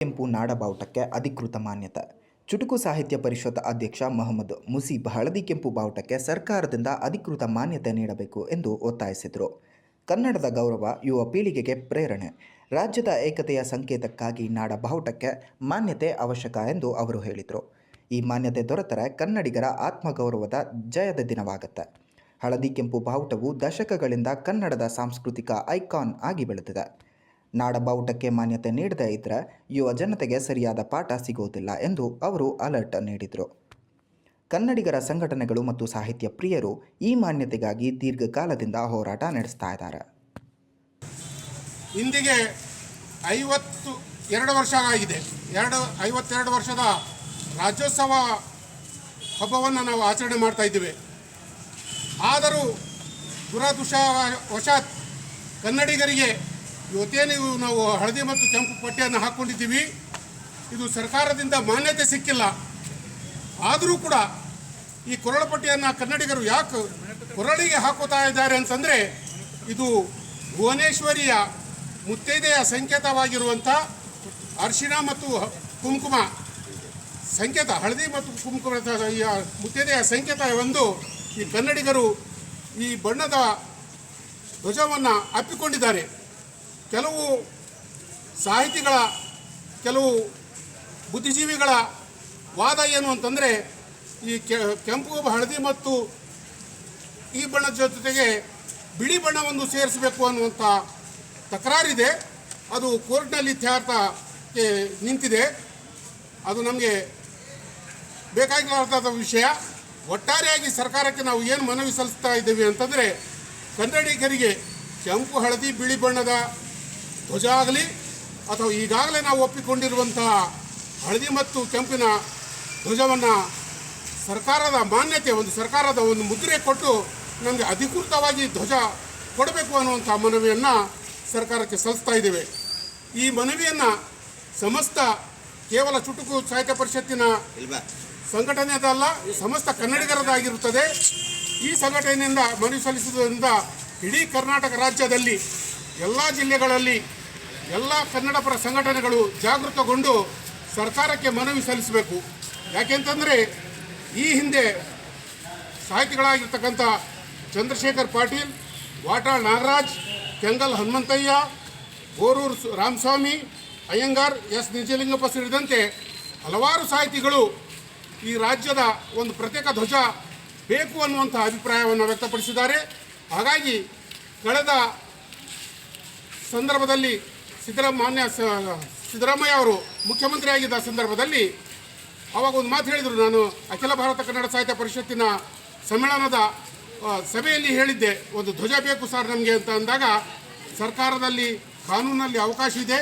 ಕೆಂಪು ನಾಡಬಾವುಟಕ್ಕೆ ಅಧಿಕೃತ ಮಾನ್ಯತೆ. ಚುಟುಕು ಸಾಹಿತ್ಯ ಪರಿಷತ್ ಅಧ್ಯಕ್ಷ ಮೊಹಮ್ಮದ್ ಮುಸೀಬ್ ಹಳದಿ ಕೆಂಪು ಬಾವುಟಕ್ಕೆ ಸರ್ಕಾರದಿಂದ ಅಧಿಕೃತ ಮಾನ್ಯತೆ ನೀಡಬೇಕು ಎಂದು ಒತ್ತಾಯಿಸಿದರು. ಕನ್ನಡದ ಗೌರವ ಯುವ ಪೀಳಿಗೆಗೆ ಪ್ರೇರಣೆ. ರಾಜ್ಯದ ಏಕತೆಯ ಸಂಕೇತಕ್ಕಾಗಿ ನಾಡ ಬಾವುಟಕ್ಕೆ ಮಾನ್ಯತೆ ಅವಶ್ಯಕ ಎಂದು ಅವರು ಹೇಳಿದರು. ಈ ಮಾನ್ಯತೆ ದೊರೆತರೆ ಕನ್ನಡಿಗರ ಆತ್ಮಗೌರವದ ಜಯದ ದಿನವಾಗುತ್ತೆ. ಹಳದಿ ಕೆಂಪು ಬಾವುಟವು ದಶಕಗಳಿಂದ ಕನ್ನಡದ ಸಾಂಸ್ಕೃತಿಕ ಐಕಾನ್ ಆಗಿ ಬೆಳೆದಿದೆ. ನಾಡ ಬಾವುಟಕ್ಕೆ ಮಾನ್ಯತೆ ನೀಡದೇ ಇದ್ದರೆ ಯುವ ಜನತೆಗೆ ಸರಿಯಾದ ಪಾಠ ಸಿಗುವುದಿಲ್ಲ ಎಂದು ಅವರು ಅಲರ್ಟ್ ನೀಡಿದರು. ಕನ್ನಡಿಗರ ಸಂಘಟನೆಗಳು ಮತ್ತು ಸಾಹಿತ್ಯ ಪ್ರಿಯರು ಈ ಮಾನ್ಯತೆಗಾಗಿ ದೀರ್ಘಕಾಲದಿಂದ ಹೋರಾಟ ನಡೆಸ್ತಾ ಇದ್ದಾರೆ. ಇಂದಿಗೆ ಐವತ್ತು, ಎರಡು ವರ್ಷ ಆಗಿದೆ. ಎರಡು, ಐವತ್ತೆರಡು ವರ್ಷದ ರಾಜ್ಯೋತ್ಸವ ಹಬ್ಬವನ್ನು ನಾವು ಆಚರಣೆ ಮಾಡ್ತಾ ಇದ್ದೇವೆ. ಆದರೂ ದುರದೃಷ್ಟವಶಾತ್ ಕನ್ನಡಿಗರಿಗೆ ಇವತ್ತೇನು ನಾವು ಹಳದಿ ಮತ್ತು ಕೆಂಪು ಪಟ್ಟಿಯನ್ನು ಹಾಕ್ಕೊಂಡಿದ್ದೀವಿ ಇದು ಸರ್ಕಾರದಿಂದ ಮಾನ್ಯತೆ ಸಿಕ್ಕಿಲ್ಲ. ಆದರೂ ಕೂಡ ಈ ಕೊರಳ ಪಟ್ಟಿಯನ್ನು ಕನ್ನಡಿಗರು ಯಾಕೆ ಕೊರಳಿಗೆ ಹಾಕೋತಾ ಇದ್ದಾರೆ ಅಂತಂದರೆ ಇದು ಭುವನೇಶ್ವರಿಯ ಮುತ್ತೈದೆಯ ಸಂಕೇತವಾಗಿರುವಂಥ ಅರಿಶಿಣ ಮತ್ತು ಕುಂಕುಮ ಸಂಕೇತ, ಹಳದಿ ಮತ್ತು ಕುಂಕುಮ ಮುತ್ತೈದೆಯ ಸಂಕೇತ ಒಂದು ಈ ಕನ್ನಡಿಗರು ಈ ಬಣ್ಣದ ಧ್ವಜವನ್ನು ಅಪ್ಪಿಕೊಂಡಿದ್ದಾರೆ. ಕೆಲವು ಸಾಹಿತಿಗಳ, ಕೆಲವು ಬುದ್ಧಿಜೀವಿಗಳ ವಾದ ಏನು ಅಂತಂದರೆ, ಈ ಕೆಂಪು ಹಳದಿ ಮತ್ತು ಈ ಬಣ್ಣದ ಜೊತೆಗೆ ಬಿಳಿ ಬಣ್ಣವನ್ನು ಸೇರಿಸಬೇಕು ಅನ್ನುವಂಥ ತಕರಾರಿದೆ. ಅದು ಕೋರ್ಟ್ನಲ್ಲಿ ಇತ್ಯರ್ಥಕ್ಕೆ ನಿಂತಿದೆ. ಅದು ನಮಗೆ ಬೇಕಾಗಿರುವಂಥ ವಿಷಯ. ಒಟ್ಟಾರೆಯಾಗಿ ಸರ್ಕಾರಕ್ಕೆ ನಾವು ಏನು ಮನವಿ ಸಲ್ಲಿಸ್ತಾ ಇದ್ದೇವೆ ಅಂತಂದರೆ, ಕನ್ನಡಿಗರಿಗೆ ಕೆಂಪು, ಹಳದಿ, ಬಿಳಿ ಬಣ್ಣದ ಧ್ವಜ ಆಗಲಿ ಅಥವಾ ಈಗಾಗಲೇ ನಾವು ಒಪ್ಪಿಕೊಂಡಿರುವಂತಹ ಹಳದಿ ಮತ್ತು ಕೆಂಪಿನ ಧ್ವಜವನ್ನು ಸರ್ಕಾರದ ಮಾನ್ಯತೆ ಒಂದು ಸರ್ಕಾರದ ಒಂದು ಮುದ್ರೆ ಕೊಟ್ಟು ನಮಗೆ ಅಧಿಕೃತವಾಗಿ ಧ್ವಜ ಕೊಡಬೇಕು ಅನ್ನುವಂಥ ಮನವಿಯನ್ನು ಸರ್ಕಾರಕ್ಕೆ ಸಲ್ಲಿಸ್ತಾ ಇದ್ದೇವೆ. ಈ ಮನವಿಯನ್ನು ಸಮಸ್ತ ಕೇವಲ ಚುಟುಕು ಸಾಹಿತ್ಯ ಪರಿಷತ್ತಿನ ಸಂಘಟನೆಯದಲ್ಲ ಈ ಸಮಸ್ತ ಕನ್ನಡಿಗರದಾಗಿರುತ್ತದೆ. ಈ ಸಂಘಟನೆಯಿಂದ ಮನವಿ ಸಲ್ಲಿಸುವುದರಿಂದ ಇಡೀ ಕರ್ನಾಟಕ ರಾಜ್ಯದಲ್ಲಿ ಎಲ್ಲ ಜಿಲ್ಲೆಗಳಲ್ಲಿ ಎಲ್ಲ ಕನ್ನಡಪರ ಸಂಘಟನೆಗಳು ಜಾಗೃತಗೊಂಡು ಸರ್ಕಾರಕ್ಕೆ ಮನವಿ ಸಲ್ಲಿಸಬೇಕು. ಯಾಕೆಂತಂದರೆ ಈ ಹಿಂದೆ ಸಾಹಿತಿಗಳಾಗಿರ್ತಕ್ಕಂಥ ಚಂದ್ರಶೇಖರ್ ಪಾಟೀಲ್, ವಾಟಾಳ್ ನಾಗರಾಜ್, ಕೆಂಗಲ್ ಹನುಮಂತಯ್ಯ, ಗೋರೂರು ರಾಮಸ್ವಾಮಿ, ಅಯ್ಯಂಗಾರ್, ಎಸ್ ನಿಜಲಿಂಗಪ್ಪ ಸೇರಿದಂತೆ ಹಲವಾರು ಸಾಹಿತಿಗಳು ಈ ರಾಜ್ಯದ ಒಂದು ಪ್ರತ್ಯೇಕ ಧ್ವಜ ಬೇಕು ಅನ್ನುವಂಥ ಅಭಿಪ್ರಾಯವನ್ನು ವ್ಯಕ್ತಪಡಿಸಿದ್ದಾರೆ. ಹಾಗಾಗಿ ಕಳೆದ ಸಂದರ್ಭದಲ್ಲಿ ಸಿದ್ದರಾಮಯ್ಯ ಮಾನ್ಯ ಸಿದ್ದರಾಮಯ್ಯ ಅವರು ಮುಖ್ಯಮಂತ್ರಿ ಆಗಿದ್ದ ಸಂದರ್ಭದಲ್ಲಿ ಅವಾಗ ಒಂದು ಮಾತು ಹೇಳಿದರು. ನಾನು ಅಖಿಲ ಭಾರತ ಕನ್ನಡ ಸಾಹಿತ್ಯ ಪರಿಷತ್ತಿನ ಸಮ್ಮೇಳನದ ಸಭೆಯಲ್ಲಿ ಹೇಳಿದ್ದೆ. ಒಂದು ಧ್ವಜ ಬೇಕು ಸರ್ ನಮಗೆ ಅಂತ ಅಂದಾಗ, ಸರ್ಕಾರದಲ್ಲಿ ಕಾನೂನಲ್ಲಿ ಅವಕಾಶ ಇದೆ.